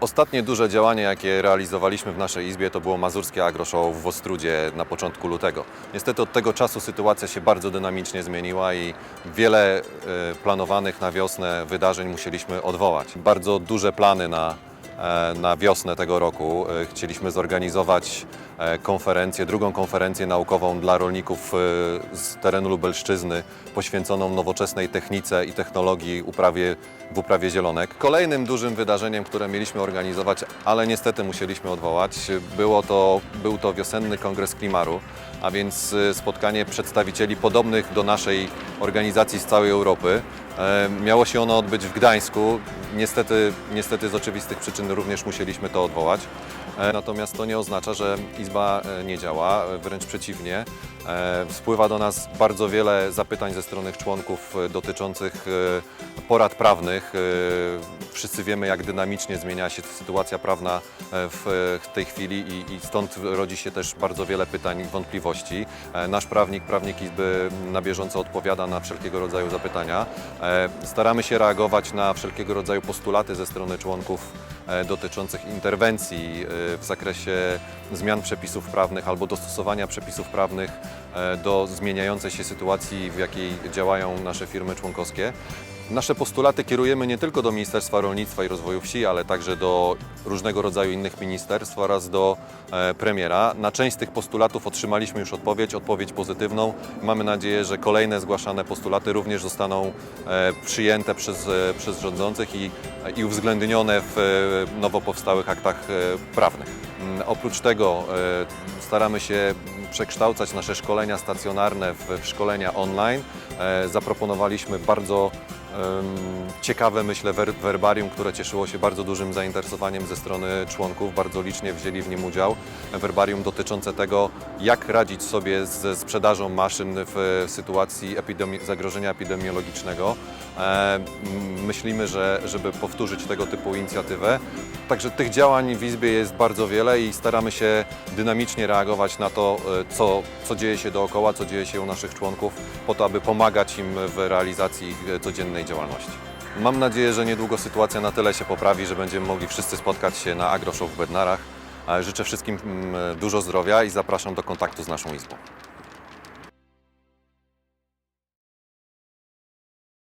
Ostatnie duże działanie, jakie realizowaliśmy w naszej izbie, to było Mazurskie Agro Show w Ostrudzie na początku lutego. Niestety od tego czasu sytuacja się bardzo dynamicznie zmieniła i wiele e, planowanych na wiosnę wydarzeń musieliśmy odwołać. Bardzo duże plany na, na wiosnę tego roku. E, Chcieliśmy zorganizować e, konferencję, drugą konferencję naukową dla rolników e, z terenu Lubelszczyzny, poświęconą nowoczesnej technice i technologii uprawie, w uprawie zielonek. Kolejnym dużym wydarzeniem, które mieliśmy organizować, ale niestety musieliśmy odwołać, było to, był to wiosenny kongres Klimaru, a więc e, spotkanie przedstawicieli podobnych do naszej organizacji z całej Europy. E, Miało się ono odbyć w Gdańsku. Niestety, niestety z oczywistych przyczyn również musieliśmy to odwołać. E, Natomiast to nie oznacza, że Izba e, nie działa, e, wręcz przeciwnie. Spływa do nas bardzo wiele zapytań ze strony członków dotyczących porad prawnych. Wszyscy wiemy, jak dynamicznie zmienia się sytuacja prawna w tej chwili i, stąd rodzi się też bardzo wiele pytań i wątpliwości. Nasz prawnik, prawnik Izby na bieżąco odpowiada na wszelkiego rodzaju zapytania. Staramy się reagować na wszelkiego rodzaju postulaty ze strony członków dotyczących interwencji e, w zakresie zmian przepisów prawnych albo dostosowania przepisów prawnych e, do zmieniającej się sytuacji, w jakiej działają nasze firmy członkowskie. Nasze postulaty kierujemy nie tylko do Ministerstwa Rolnictwa i Rozwoju Wsi, ale także do różnego rodzaju innych ministerstw oraz do e, premiera. Na część z tych postulatów otrzymaliśmy już odpowiedź, odpowiedź pozytywną. Mamy nadzieję, że kolejne zgłaszane postulaty również zostaną e, przyjęte przez, e, przez rządzących i, i uwzględnione w nowo powstałych aktach prawnych. Mm, Oprócz tego staramy się przekształcać nasze szkolenia stacjonarne w, szkolenia online. Zaproponowaliśmy bardzo ciekawe, myślę, wer- werbarium, które cieszyło się bardzo dużym zainteresowaniem ze strony członków. Bardzo licznie wzięli w nim udział. Werbarium dotyczące tego, jak radzić sobie ze sprzedażą maszyn w sytuacji zagrożenia epidemiologicznego. E, Myślimy, że żeby powtórzyć tego typu inicjatywę. Także tych działań w Izbie jest bardzo wiele i staramy się dynamicznie reagować na to, e, co, co dzieje się dookoła, co dzieje się u naszych członków, po to, aby pomagać im w realizacji e, codziennej działalności. Mam nadzieję, że niedługo sytuacja na tyle się poprawi, że będziemy mogli wszyscy spotkać się na AgroShow w Bednarach. Życzę wszystkim dużo zdrowia i zapraszam do kontaktu z naszą Izbą.